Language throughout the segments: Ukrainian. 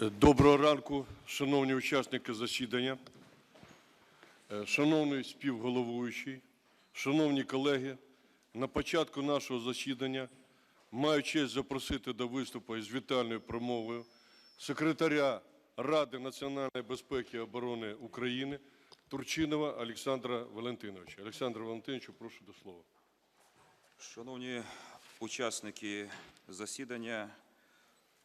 Доброго ранку, шановні учасники засідання, Е, шановний співголовуючий, шановні колеги. На початку нашого засідання маю честь запросити до виступу із вітальною промовою секретаря Ради національної безпеки і оборони України Турчинова Олександра Валентиновича. Олександр Валентиновичу, прошу до слова. Шановні учасники засідання,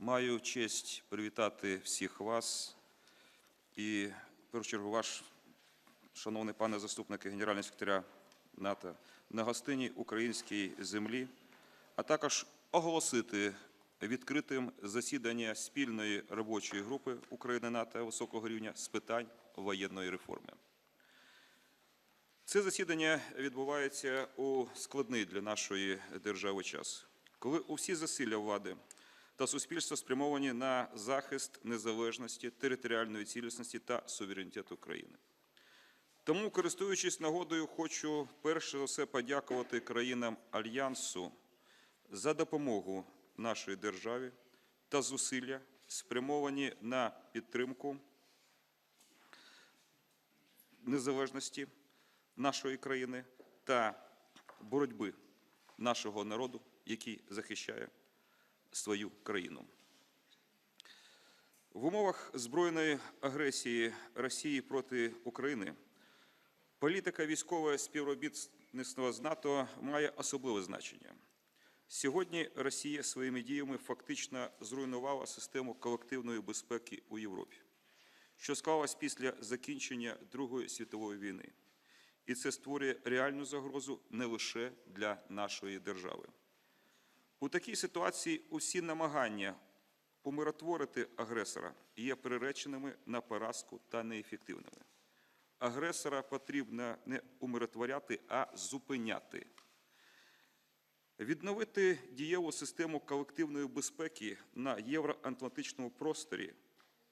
маю честь привітати всіх вас і, в першу чергу, ваш, шановний пане заступник генерального секретаря НАТО, на гостині українській землі, а також оголосити відкритим засідання спільної робочої групи України-НАТО високого рівня з питань воєнної реформи. Це засідання відбувається у складний для нашої держави час, коли усі засилля влади та суспільства спрямовані на захист незалежності, територіальної цілісності та суверенітету країни. Тому, користуючись нагодою, хочу перш за все подякувати країнам Альянсу за допомогу нашій державі та зусилля, спрямовані на підтримку незалежності нашої країни та боротьби нашого народу, який захищає свою країну. В умовах збройної агресії Росії проти України політика військового співробітництва з НАТО має особливе значення. Сьогодні Росія своїми діями фактично зруйнувала систему колективної безпеки у Європі, що склалась після закінчення Другої світової війни. І це створює реальну загрозу не лише для нашої держави. У такій ситуації усі намагання умиротворити агресора є приреченими на поразку та неефективними. Агресора потрібно не умиротворяти, а зупиняти. Відновити дієву систему колективної безпеки на євроатлантичному просторі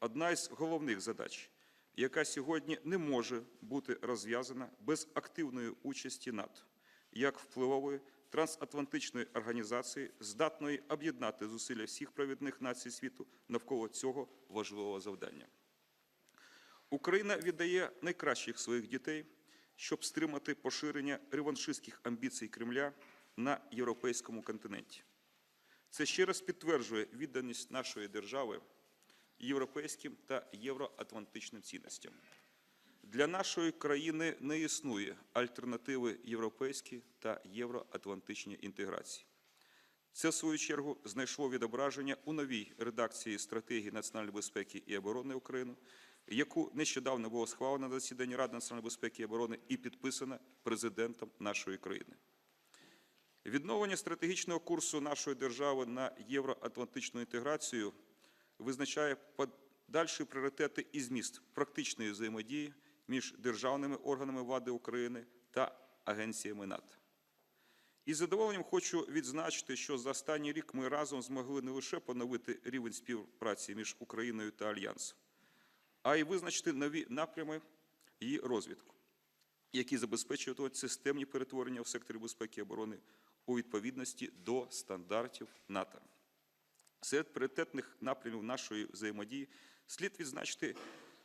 одна із головних задач, яка сьогодні не може бути розв'язана без активної участі НАТО, як впливової трансатлантичної організації, здатної об'єднати зусилля всіх провідних націй світу навколо цього важливого завдання. Україна віддає найкращих своїх дітей, щоб стримати поширення реваншистських амбіцій Кремля на європейському континенті. Це ще раз підтверджує відданість нашої держави європейським та євроатлантичним цінностям. Для нашої країни не існує альтернативи європейській та євроатлантичній інтеграції. Це, в свою чергу, знайшло відображення у новій редакції стратегії національної безпеки і оборони України, яку нещодавно було схвалено на засіданні Ради національної безпеки і оборони і підписана президентом нашої країни. Відновлення стратегічного курсу нашої держави на євроатлантичну інтеграцію визначає подальші пріоритети і зміст практичної взаємодії між державними органами влади України та агенціями НАТО. Із задоволенням хочу відзначити, що за останній рік ми разом змогли не лише поновити рівень співпраці між Україною та Альянсом, а й визначити нові напрями її розвитку, які забезпечують системні перетворення в секторі безпеки і оборони у відповідності до стандартів НАТО. Серед пріоритетних напрямів нашої взаємодії слід відзначити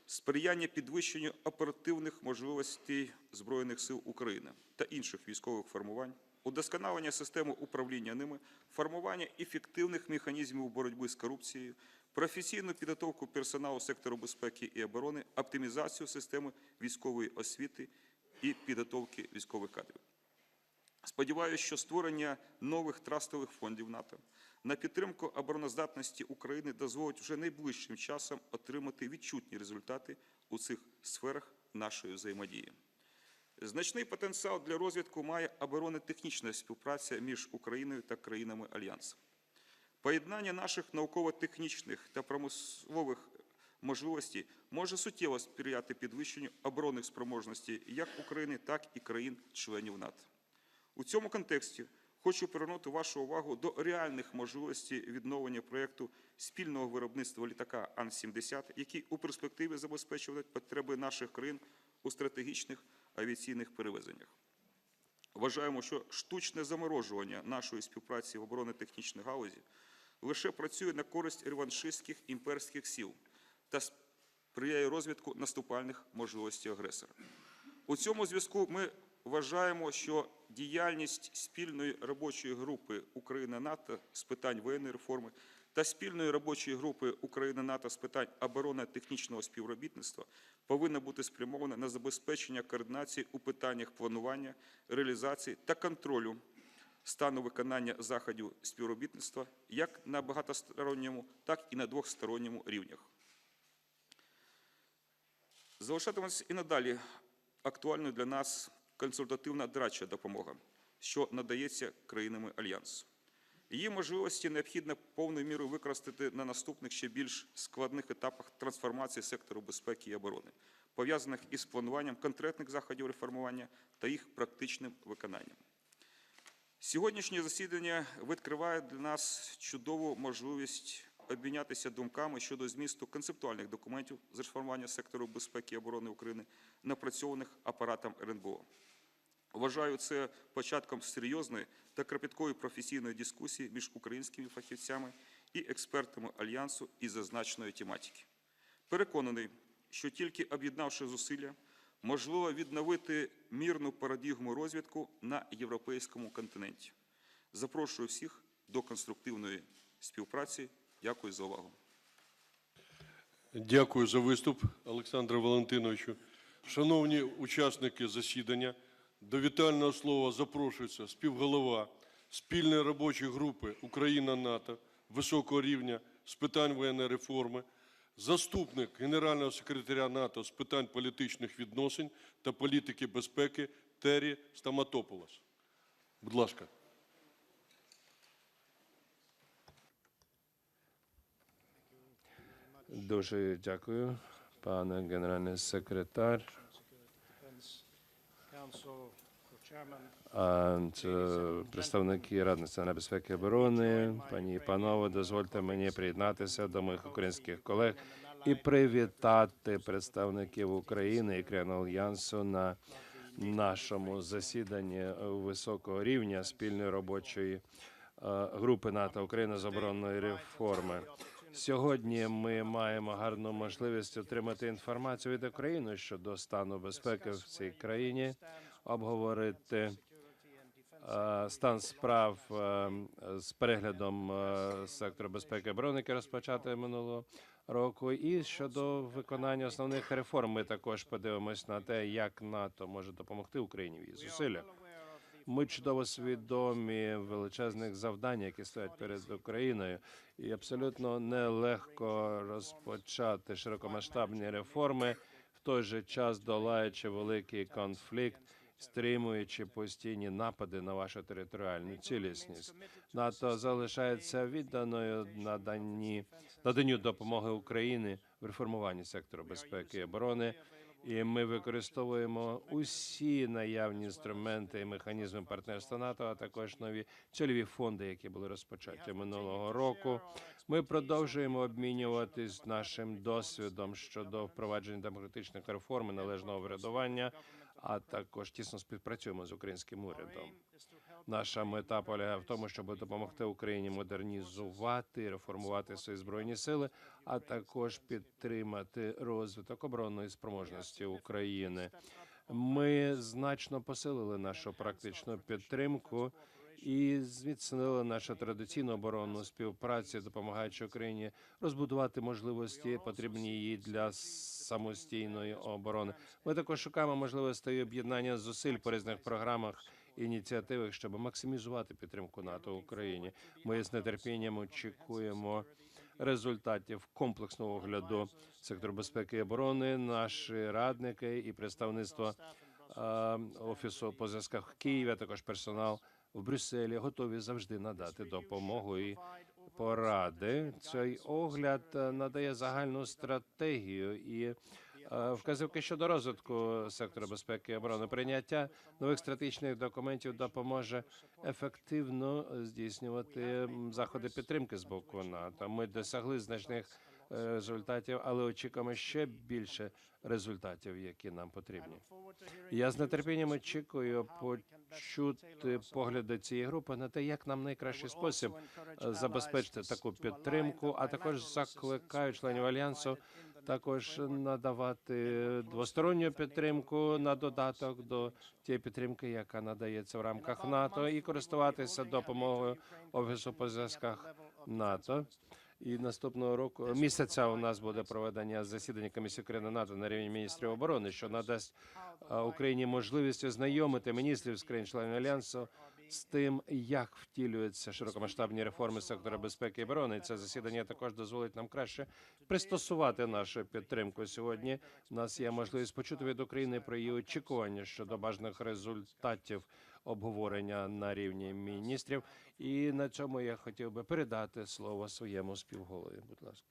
сприяння підвищенню оперативних можливостей Збройних сил України та інших військових формувань, удосконалення системи управління ними, формування ефективних механізмів боротьби з корупцією, професійну підготовку персоналу сектору безпеки і оборони, оптимізацію системи військової освіти і підготовки військових кадрів. Сподіваюся, що створення нових трастових фондів НАТО на підтримку обороноздатності України дозволить вже найближчим часом отримати відчутні результати у цих сферах нашої взаємодії. Значний потенціал для розвитку має оборонно-технічна співпраця між Україною та країнами Альянсу. Поєднання наших науково-технічних та промислових можливостей може суттєво сприяти підвищенню оборонних спроможностей як України, так і країн-членів НАТО. У цьому контексті хочу привернути вашу увагу до реальних можливостей відновлення проєкту спільного виробництва літака Ан-70, який у перспективі забезпечуватиме потреби наших країн у стратегічних авіаційних перевезеннях. Вважаємо, що штучне заморожування нашої співпраці в оборонно-технічній галузі лише працює на користь реваншистських імперських сил та сприяє розвитку наступальних можливостей агресора. У цьому зв'язку ми вважаємо, що діяльність спільної робочої групи Україна-НАТО з питань воєнної реформи та спільної робочої групи Україна-НАТО з питань оборонно-технічного співробітництва повинна бути спрямована на забезпечення координації у питаннях планування, реалізації та контролю стану виконання заходів співробітництва як на багатосторонньому, так і на двосторонньому рівнях. Залишатиметься і надалі актуальною для нас консультативна дорадча допомога, що надається країнами Альянсу. Її можливості необхідно повною мірою використати на наступних ще більш складних етапах трансформації сектору безпеки і оборони, пов'язаних із плануванням конкретних заходів реформування та їх практичним виконанням. Сьогоднішнє засідання відкриває для нас чудову можливість обмінятися думками щодо змісту концептуальних документів з реформування сектору безпеки і оборони України, напрацьованих апаратом РНБО. Вважаю це початком серйозної та кропіткої професійної дискусії між українськими фахівцями і експертами Альянсу із зазначеної тематики. Переконаний, що тільки об'єднавши зусилля, можливо відновити мірну парадігму розвитку на європейському континенті. Запрошую всіх до конструктивної співпраці. Дякую за увагу. Дякую за виступ, Олександре Валентиновичу. Шановні учасники засідання, до вітального слова запрошується співголова спільної робочої групи Україна-НАТО високого рівня з питань воєнної реформи, заступник генерального секретаря НАТО з питань політичних відносин та політики безпеки Террі Стаматополос. Будь ласка. Дуже дякую, пане генеральний секретар. Це представники Ради національної безпеки і оборони. Пані і панове, дозвольте мені приєднатися до моїх українських колег і привітати представників України і країн альянсу на нашому засіданні високого рівня спільної робочої е, групи НАТО Україна з оборонної реформи. Сьогодні ми маємо гарну можливість отримати інформацію від України щодо стану безпеки в цій країні, обговорити е, стан справ е, з переглядом е, сектору безпеки і оборони, розпочати минулого року, і щодо виконання основних реформ. Ми також подивимось на те, як НАТО може допомогти Україні в її зусиллях. Ми чудово свідомі величезних завдань, які стоять перед Україною, і абсолютно нелегко розпочати широкомасштабні реформи, в той же час долаючи великий конфлікт, стримуючи постійні напади на вашу територіальну цілісність. НАТО залишається відданою наданні наданню допомоги України в реформуванні сектору безпеки і оборони. І ми використовуємо усі наявні інструменти і механізми партнерства НАТО, а також нові цільові фонди, які були розпочаті минулого року. Ми продовжуємо обмінюватись нашим досвідом щодо впровадження демократичних реформ і належного врядування, а також тісно співпрацюємо з українським урядом. Наша мета полягає в тому, щоб допомогти Україні модернізувати, реформувати свої збройні сили, а також підтримати розвиток оборонної спроможності України. Ми значно посилили нашу практичну підтримку і зміцнили нашу традиційну оборонну співпрацю, допомагаючи Україні розбудувати можливості, потрібні їй для самостійної оборони. Ми також шукаємо можливостей об'єднання зусиль по різних програмах ініціативах, щоб максимізувати підтримку НАТО в Україні. Ми з нетерпінням очікуємо результатів комплексного огляду сектору безпеки і оборони. Наші радники і представництво е, офісу по зв'язках в Києві, а також персонал в Брюсселі готові завжди надати допомогу і поради. Цей огляд е, надає загальну стратегію і е, вказівки щодо розвитку сектору безпеки і оборони. Прийняття нових стратегічних документів допоможе ефективно здійснювати заходи підтримки з боку НАТО. Ми досягли значних результатів, але очікуємо ще більше результатів, які нам потрібні. Я з нетерпінням очікую почути погляди цієї групи на те, як нам найкращий спосіб е, забезпечити таку підтримку, а також закликаю членів альянсу також надавати двосторонню підтримку на додаток до тієї підтримки, яка надається в рамках НАТО, і користуватися допомогою офісу по зв'язках НАТО. І наступного року місяця у нас буде проведення засідання комісії України НАТО на рівні міністрів оборони, що надасть Україні можливість ознайомити міністрів з країн-членів альянсу з тим, як втілюються широкомасштабні реформи сектора безпеки і оборони. Це засідання також дозволить нам краще пристосувати нашу підтримку. Сьогодні у нас є можливість почути від України про її очікування щодо бажаних результатів обговорення на рівні міністрів. І на цьому я хотів би передати слово своєму співголові. Будь ласка.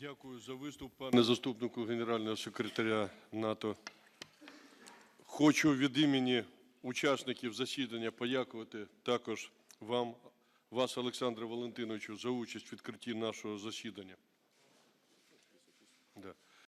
Дякую за виступ, пане заступнику генерального секретаря НАТО. Хочу від імені учасників засідання подякувати також вам, вас, Олександре Валентиновичу, за участь в відкритті нашого засідання.